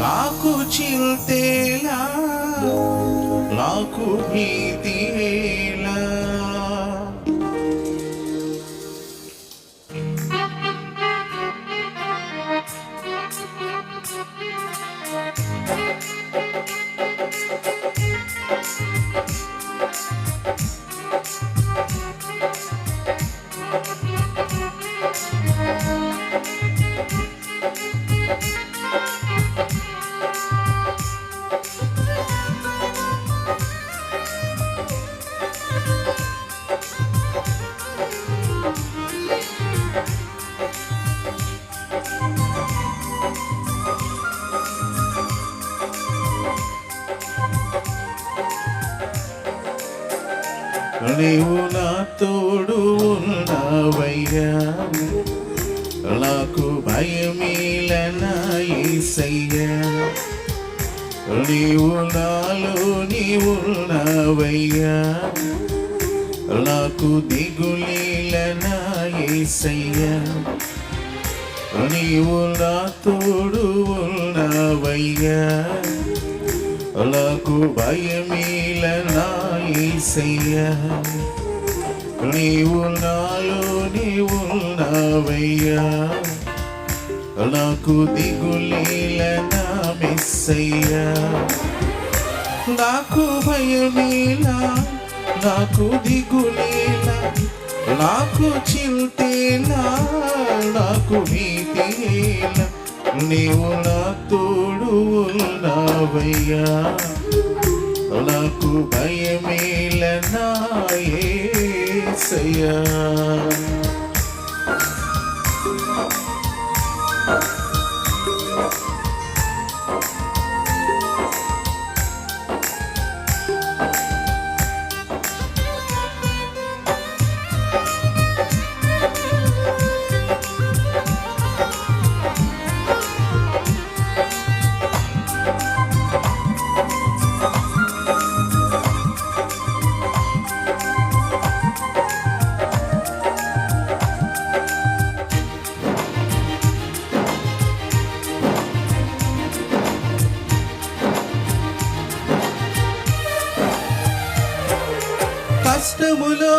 నాకు చింతేలా నాకు భీతిలా నీవు నా తోడు ఉన్నావయ్యా. నాకు భయమీలనా ఏసయ్యా. నీవు నాలో నీవు ఉన్నావయ్యా. నాకు దిగులీలనా ఏసయ్యా. నీవు నా తోడు ఉన్నావయ్యా. నాకు భయమీలనా ఏసయ్యా నీవు నాలో నీవు నావయ్యా నాకు దిగులీల నా మిస్సయ్యా. నాకు భయమీలా నాకు దిగులేలా నాకు చింతేలా నాకు భీతిలా నీవు నాతో ఉన్నావయ్యా నాకు భయమేల నాయసయ్యా కష్టములో